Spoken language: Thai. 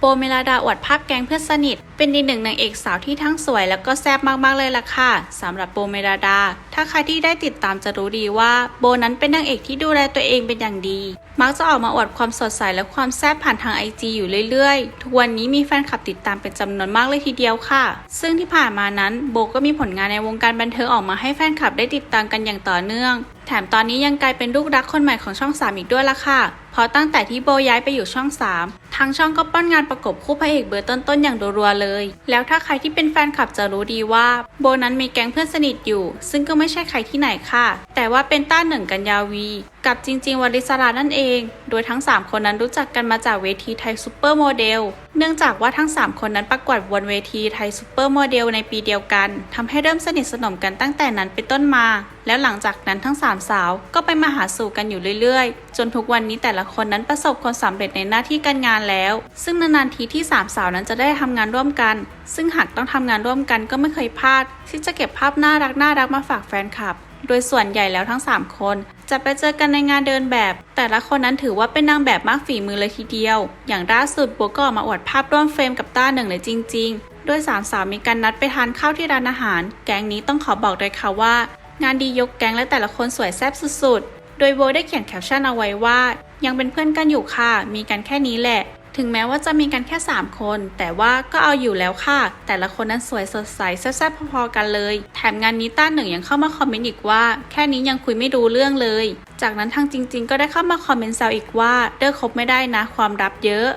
โบเมลาดาอวดภาพแก๊งเพื่อนสนิท เป็นอีกหนึ่งนางเอกสาวที่ทั้งสวยแล้วก็แซ่บมากๆเลยล่ะค่ะสำหรับโบเมลาดา ถ้าใครที่ได้ติดตามจะรู้ดีว่าโบนั้นเป็นนางเอกที่ดูแลตัวเองเป็นอย่างดี มักจะออกมาอวดความสดใสและความแซ่บผ่านทางไอจอยู่เรื่อยๆ ทุกวันนี้มีแฟนคลับติดตามเป็นจำนวนมากเลยทีเดียวค่ะ ซึ่งที่ผ่านมานั้นโบก็มีผลงานในวงการบันเทิงออกมาให้แฟนคลับได้ติดตามกันอย่างต่อเนื่อง แถมตอนนี้ยังกลายเป็นลูกรักคนใหม่ของช่อง 3 อีกด้วยละค่ะ เพราะตั้งแต่ที่โบย้ายไปอยู่ช่อง 3 ทางช่องก็ป้อนงานประกบคู่พระเอกเบอร์ต้นๆอย่างรัวๆเลย แล้วถ้าใครที่เป็นแฟนคลับจะรู้ดีว่า โบนั้นมีแก๊งเพื่อนสนิทอยู่ ซึ่งก็ไม่ใช่ใครที่ไหนค่ะ แต่ว่าเป็นต้าหนึ่งกันยาวี กับจริงๆวริศรานั่นเอง โดยทั้ง 3 คนนั้นรู้จักกันมาจากเวทีไทยซูเปอร์โมเดล เนื่องจากว่าทั้ง 3 คนนั้นประกวดบนเวทีไทยซูเปอร์โมเดลในปีเดียวกันทำให้เริ่มสนิทสนมกันตั้งแต่นั้นเป็นต้นมา แล้วหลังจากนั้นทั้ง 3 สาวก็ไปมาหาสู่กันอยู่เรื่อยๆ จนทุกวันนี้แต่ละคนนั้นประสบความสำเร็จในหน้าที่การงานแล้ว ซึ่งนานๆทีที่ 3 สาวนั้นจะได้ทำงานร่วมกัน ซึ่งหากต้องทำงานร่วมกันก็ไม่เคยพลาด ที่จะเก็บภาพน่ารักน่ารักมาฝากแฟนคลับ โดยส่วนใหญ่แล้วทั้ง 3 คน จะไปเจอกันในงานเดินแบบ แต่ละคนนั้นถือว่าเป็นนางแบบมากฝีมือเลยทีเดียว อย่างล่าสุดบัวก็ออกมาอวดภาพร่วมเฟรมกับต้าหนึ่งเลยจริง ๆ โดยสามสาวมีการนัดไปทานข้าวที่ร้านอาหาร แก๊งนี้ต้องขอบอกเลยค่ะว่า งานดียกแก๊งและแต่ละคนสวยแซ่บสุดๆ โดยโบได้เขียนแคปชั่นเอาไว้ว่า ยังเป็นเพื่อนกันอยู่ค่ะ มีกันแค่นี้แหละ ถึงแม้ว่าจะมีกันแค่ 3 คน แต่ว่าก็เอาอยู่แล้วค่ะ แต่ละคนนั้นสวยสดใสแซ่บๆพอๆกันเลย แถมงานนี้ต้าหนึ่งยังเข้ามาคอมเมนต์อีกว่า แค่นี้ยังคุยไม่ดูเรื่องเลย จากนั้นทางจริง ๆ ก็ได้เข้ามาคอมเมนต์แซวอีกว่าเลิกคบไม่ได้นะความรับเยอะ